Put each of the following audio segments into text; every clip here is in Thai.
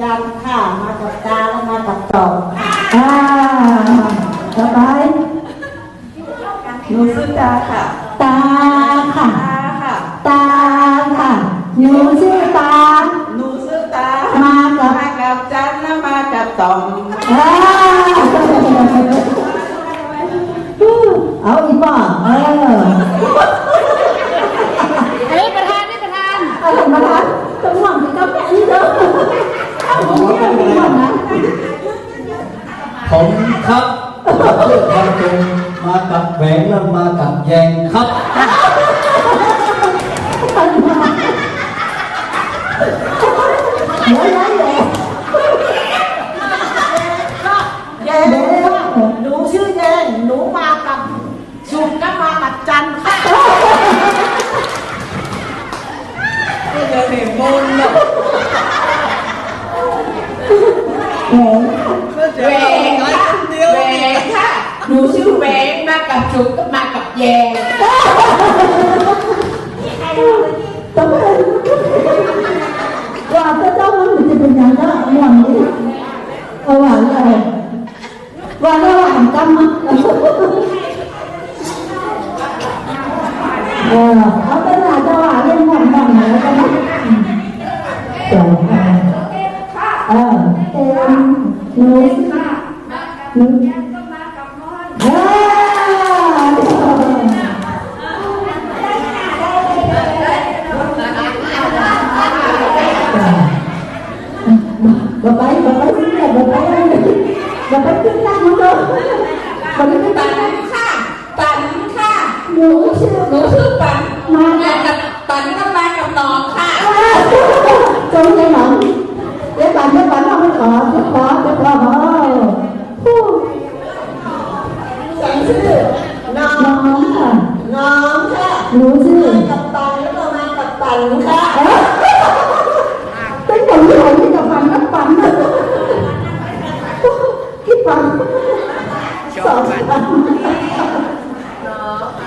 จันค่ะมากับตาแล้วมากับตองค่ะอ่าต่อไปหนูชื่อตาค่ะตาค่ะ ตาค่ะ ตาค่ะหนูชื่อตา หนูชื่อตา มากับมากับจันและมากับตองอ่าเอาอีกป่ะเออ อันนี้ประธานนี่ประธาน เอาทำมาละต้องหวังถึงกาแฟนี่เด้อเอาอย่างนี้เอาอย่างนี้นะ ผมครับชื่อความจงมากับแหวนแล้วมากับแยงครับเดี๋ยวเดี๋ยวเดี๋ยวแยงหนูชื่อแยงหนูมากับสุกก็มากับจันค่ะก็จะเหมนต์เนหวนก็จะเห็นอะไรคนเดียวแหวง ค่ะหนูชื่อแหวงมากับจุกก็มากับแยงต้องเป็นว่าจะต้องมันจะเป็นยังไงห วังดิเอาหวังอะไรว่าระหว่างกันมั้งเอเอาเป็นอาจจะว่าเรื่องหวังบ้างนะแล้วกันนะเดี๋ยวเออเอ็มหนูหนูเออ bà bay bà bay xin là bà bay bà bay ขึ้นนั่งมาเลย bà bay ขึ้นปันค่ะ ปันค่ะ หนูชื่อหนูชื่อปันมามากับปันก็มากับน้องค่ะ จงใจหนังเดี๋ยวปันเดี๋ยวปันเอาไปขอเดี๋ยวขอเดี๋ยวขอเออฮู้ ฉันชื่อน้อง น้องค่ะ น้องค่ะ หนู ชื่อมากับตันแล้วก็มากับตันค่ะเป็นคนที่ไหนที่จะปั่นนักปั่นที่ปั่นสองปั่น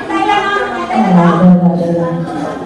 ได้แล้วเนาะเออเดี๋ยวเดี๋ยวเดี๋ยว